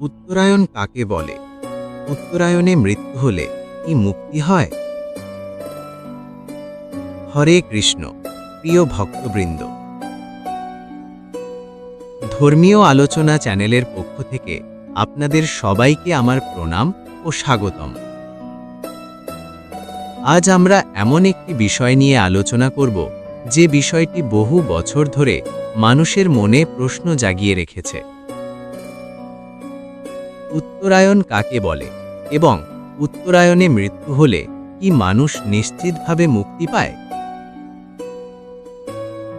উত্তরায়ণ কাকে বলে? উত্তরায়ণে মৃত্যু হলে কি মুক্তি হয়? হরে কৃষ্ণ, প্রিয় ভক্তবৃন্দ। ধর্মীয় আলোচনা চ্যানেলের পক্ষ থেকে আপনাদের সবাইকে আমার প্রণাম ও স্বাগতম। আজ আমরা এমন একটি বিষয় নিয়ে আলোচনা করব, যে বিষয়টি বহু বছর ধরে মানুষের মনে প্রশ্ন জাগিয়ে রেখেছে। উত্তরায়ণ কাকে বলে এবং উত্তরায়ণে মৃত্যু হলে কি মানুষ নিশ্চিতভাবে মুক্তি পায়?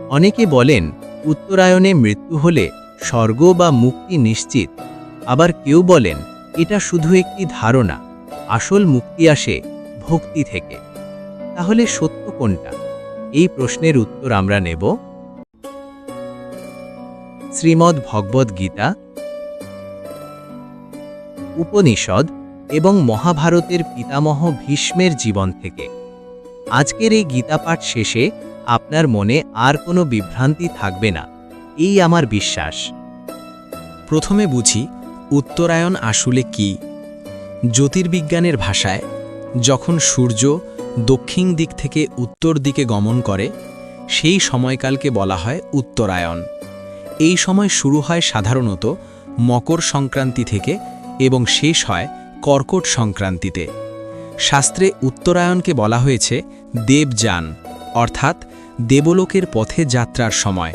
অনেকে বলেন উত্তরায়ণে মৃত্যু হলে স্বর্গ বা মুক্তি নিশ্চিত। আবার কেউ বলেন এটা শুধু একটি ধারণা, আসল মুক্তি আসে ভক্তি থেকে। তাহলে সত্য কোনটা? এই প্রশ্নের উত্তর আমরা নেব। শ্রীমদ্ ভগবদ্ গীতা উপনিষদ এবং মহাভারতের পিতামহ ভীষ্মের জীবন থেকে। আজকের এই গীতাপাঠ শেষে আপনার মনে আর কোনো বিভ্রান্তি থাকবে না, এই আমার বিশ্বাস। প্রথমে বুঝি, উত্তরায়ণ আসলে কি? জ্যোতির্বিজ্ঞানের ভাষায়, যখন সূর্য দক্ষিণ দিক থেকে উত্তর দিকে গমন করে, সেই সময়কালকে বলা হয় উত্তরায়ণ। এই সময় শুরু হয় সাধারণত মকর সংক্রান্তি থেকে এবং শেষ হয় কর্কট সংক্রান্তিতে। শাস্ত্রে উত্তরায়ণকে বলা হয়েছে দেবযান, অর্থাৎ দেবলোকের পথে যাত্রার সময়।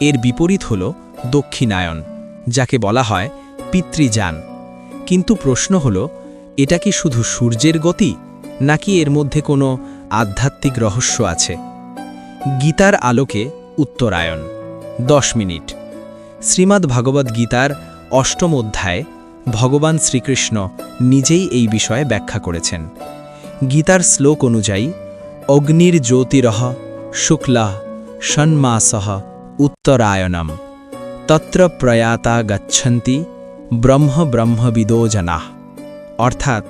এর বিপরীত হল দক্ষিণায়ন যাকে বলা হয় পিতৃযান। কিন্তু প্রশ্ন হল, এটা কি শুধু সূর্যের গতি, নাকি এর মধ্যে কোনো আধ্যাত্মিক রহস্য আছে? গীতার আলোকে উত্তরায়ণ। দশ মিনিট। শ্রীমদ্ ভগবদ্ গীতার অষ্টম অধ্যায়ে ভগবান শ্রীকৃষ্ণ নিজেই এই বিষয়ে ব্যাখ্যা করেছেন। গীতার শ্লোক অনুযায়ী, অগ্নির জ্যোতিরহ শুক্লা ষণ্মাসহ উত্তরায়ণম, তত্র প্রয়াতা গচ্ছন্তি ব্রহ্ম ব্রহ্মবিদো জনাঃ। অর্থাৎ,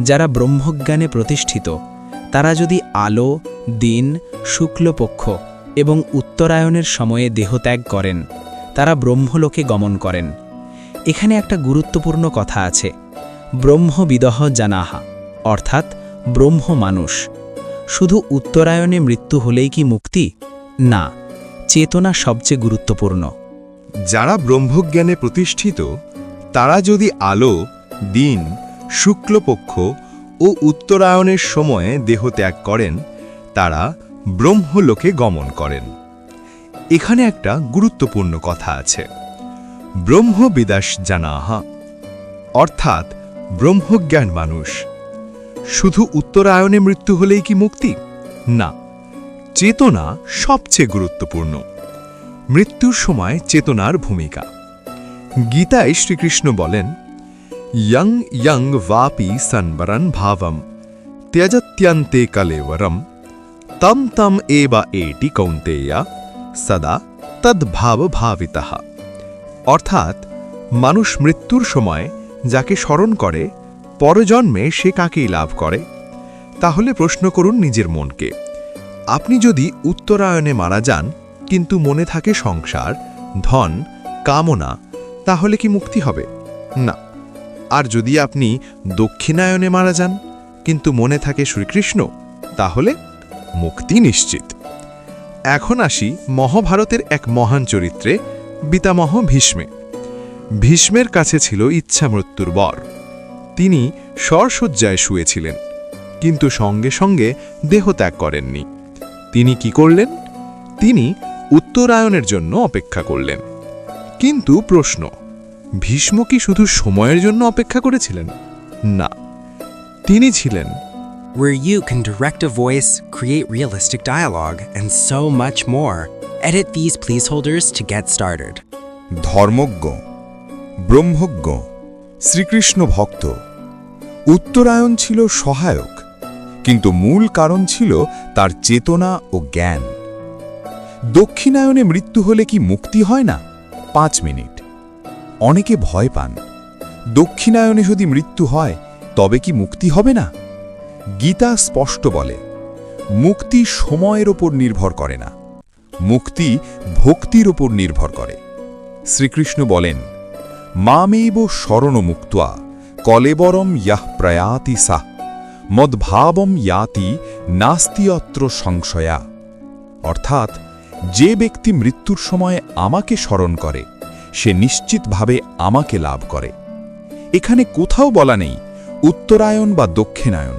যারা ব্রহ্মজ্ঞানে প্রতিষ্ঠিত, তারা যদি আলো, দিন, শুক্লপক্ষ এবং উত্তরায়ণের সময়ে দেহত্যাগ করেন, তারা ব্রহ্মলোকে গমন করেন। এখানে একটা গুরুত্বপূর্ণ কথা আছে। ব্রহ্মবিদহ জানাহা, অর্থাৎ ব্রহ্ম মানুষ। শুধু উত্তরায়ণে মৃত্যু হলেই কি মুক্তি? না, চেতনা সবচেয়ে গুরুত্বপূর্ণ। যারা ব্রহ্মজ্ঞানে প্রতিষ্ঠিত, তারা যদি আলো, দিন, শুক্লপক্ষ ও উত্তরায়ণের সময়ে দেহ ত্যাগ করেন, তারা ব্রহ্মলোকে গমন করেন। এখানে একটা গুরুত্বপূর্ণ কথা আছে। ব্রহ্মবিদাস জানাহা। অর্থাৎ ব্রহ্মজ্ঞান মানুষ। শুধু উত্তরায়ণে মৃত্যু হলেই কি মুক্তি? না, চেতনা সবচেয়ে গুরুত্বপূর্ণ। মৃত্যুর সময় চেতনার ভূমিকা। গীতায় শ্রীকৃষ্ণ বলেন ইয়ং ইয়ং বাপি সন্বরণ ভাবম, ত্যজত্যন্তে কলেবরম তম তম এবা এটি কৌন্তেয়া, সদা তদ্ভাব ভাবিতঃ অর্থাৎ মানুষ মৃত্যুর সময় যাকে স্মরণ করে, পরজন্মে সে কাকেই লাভ করে? তাহলে প্রশ্ন করুন নিজের মনকে। আপনি যদি উত্তরায়ণে মারা যান, কিন্তু মনে থাকে সংসার, ধন, কামনা, তাহলে কি মুক্তি হবে? না। আর যদি আপনি দক্ষিণায়নে মারা যান, কিন্তু মনে থাকে শ্রীকৃষ্ণ, তাহলে মুক্তি নিশ্চিত। এখন আসি মহাভারতের এক মহান চরিত্রে পিতামহ ভীষ্মে। ভীষ্মের কাছে ছিল ইচ্ছা মৃত্যুর বর। তিনি স্বরসজ্জায় শুয়েছিলেন কিন্তু সঙ্গে সঙ্গে দেহত্যাগ করেননি। তিনি কি করলেন? তিনি উত্তরায়ণের জন্য অপেক্ষা করলেন। কিন্তু প্রশ্ন ভীষ্ম কি শুধু সময়ের জন্য অপেক্ষা করেছিলেন? না তিনি ছিলেন where you can direct a voice, create realistic dialogue, and so much more. Edit these placeholders to get started. ধর্মজ্ঞ, ব্রহ্মজ্ঞ, Shrikrishna ভক্ত। উত্তরায়ণ ছিল সহায়ক, কিন্তু মূল কারণ ছিল তার চেতনা ও জ্ঞান। দক্ষিণায়নে মৃত্যু হলে কি মুক্তি হয় না? পাঁচ মিনিট। অনেকে ভয় পান, দক্ষিণায়নে যদি মৃত্যু হয়, তবে কি মুক্তি হবে না? গীতা স্পষ্ট বলে, মুক্তি সময়ের ওপর নির্ভর করে না। মুক্তি ভক্তির ওপর নির্ভর করে। শ্রীকৃষ্ণ বলেন, মামেব শরণমুক্তা কলেবরম ইয়াহ প্রয়াতি সাহ, মদ্ভাবম ইয়াতি নাস্তিয়ত্র সংশয়া। অর্থাৎ, যে ব্যক্তি মৃত্যুর সময় আমাকে স্মরণ করে, সে নিশ্চিতভাবে আমাকে লাভ করে। এখানে কোথাও বলা নেই, উত্তরায়ণ বা দক্ষিণায়ন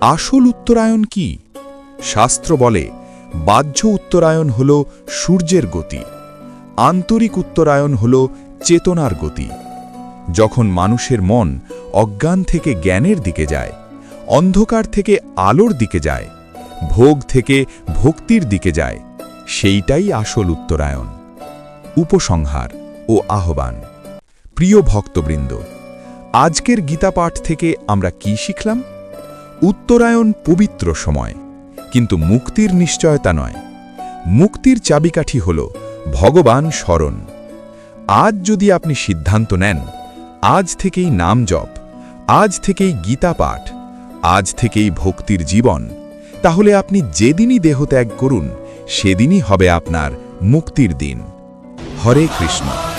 আসল উত্তরায়ণ কি? শাস্ত্র বলে বাহ্য উত্তরায়ণ হল সূর্যের গতি, আন্তরিক উত্তরায়ণ হল চেতনার গতি। যখন মানুষের মন অজ্ঞান থেকে জ্ঞানের দিকে যায়, অন্ধকার থেকে আলোর দিকে যায়, ভোগ থেকে ভক্তির দিকে যায়, সেইটাই আসল উত্তরায়ণ। উপসংহার ও আহ্বান। প্রিয় ভক্তবৃন্দ, আজকের গীতাপাঠ থেকে আমরা কি শিখলাম? উত্তরায়ণ পবিত্র সময়। কিন্তু মুক্তির নিশ্চয়তা নয়। মুক্তির চাবিকাঠি হল ভগবান স্মরণ। আজ যদি আপনি সিদ্ধান্ত নেন, আজ থেকেই নাম জপ, আজ থেকেই গীতা পাঠ, আজ থেকেই ভক্তির জীবন, তাহলে আপনি যেদিনই দেহ ত্যাগ করুন, সেদিনই হবে আপনার মুক্তির দিন। হরে কৃষ্ণ।